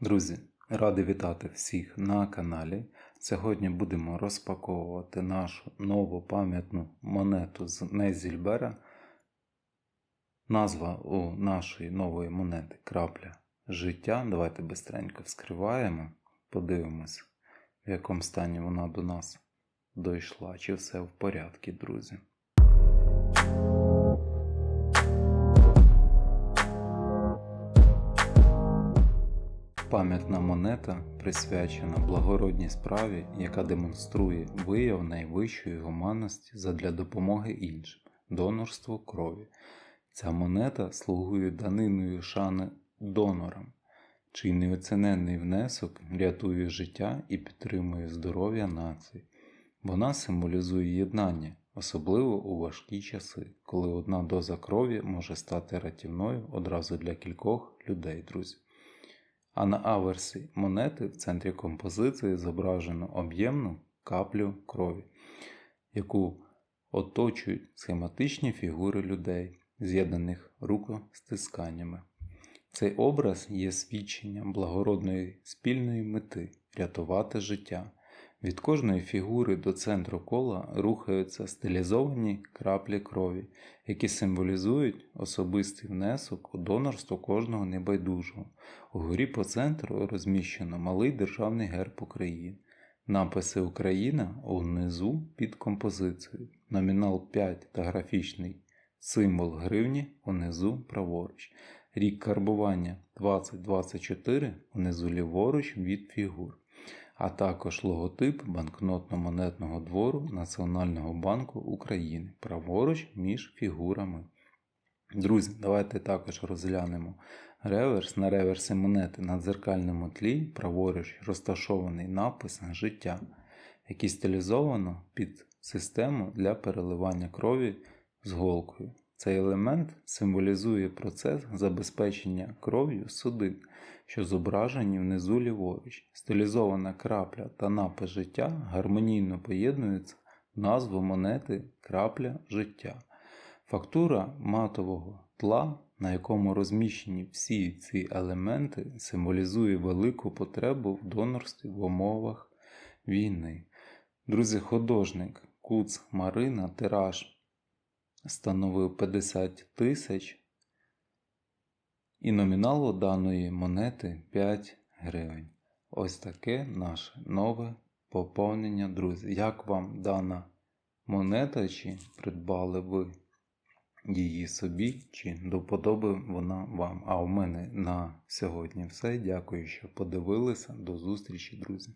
Друзі, радий вітати всіх на каналі. Сьогодні будемо розпаковувати нашу нову пам'ятну монету з Мезільбера. Назва у нашої нової монети крапля життя. Давайте бистренько вскриваємо, подивимось, в якому стані вона до нас дійшла, чи все в порядку, друзі. Пам'ятна монета присвячена благородній справі, яка демонструє вияв найвищої гуманності задля допомоги іншим донорство крові. Ця монета слугує даниною шани донорам, чий неоціненний внесок рятує життя і підтримує здоров'я нації. Вона символізує єднання, особливо у важкі часи, коли одна доза крові може стати рятівною одразу для кількох людей, друзі. А на аверсі монети в центрі композиції зображено об'ємну каплю крові, яку оточують схематичні фігури людей, з'єднаних рукостисканнями. Цей образ є свідченням благородної спільної мети рятувати життя. Від кожної фігури до центру кола рухаються стилізовані краплі крові, які символізують особистий внесок у донорство кожного небайдужого. Угорі по центру розміщено малий державний герб України, написи Україна унизу під композицією, номінал 5 та графічний символ гривні унизу праворуч, рік карбування 2024 унизу ліворуч від фігур а також логотип банкнотно-монетного двору Національного банку України праворуч між фігурами. Друзі, давайте також розглянемо реверс. На реверсі монети на дзеркальному тлі праворуч розташований напис Життя, який стилізовано під систему для переливання крові з голкою. Цей елемент символізує процес забезпечення кров'ю судин, що зображені внизу ліворуч. Стилізована крапля та напис життя гармонійно поєднуються в назву монети крапля життя. Фактура матового тла, на якому розміщені всі ці елементи, символізує велику потребу в донорстві в умовах війни. Друзі, художник Куц Марина тираж становив 50 тисяч, і номінал даної монети 5 гривень. Ось таке наше нове поповнення, друзі. Як вам дана монета, чи придбали ви її собі, чи до вподоби вона вам? А у мене на сьогодні все. Дякую, що подивилися. До зустрічі, друзі!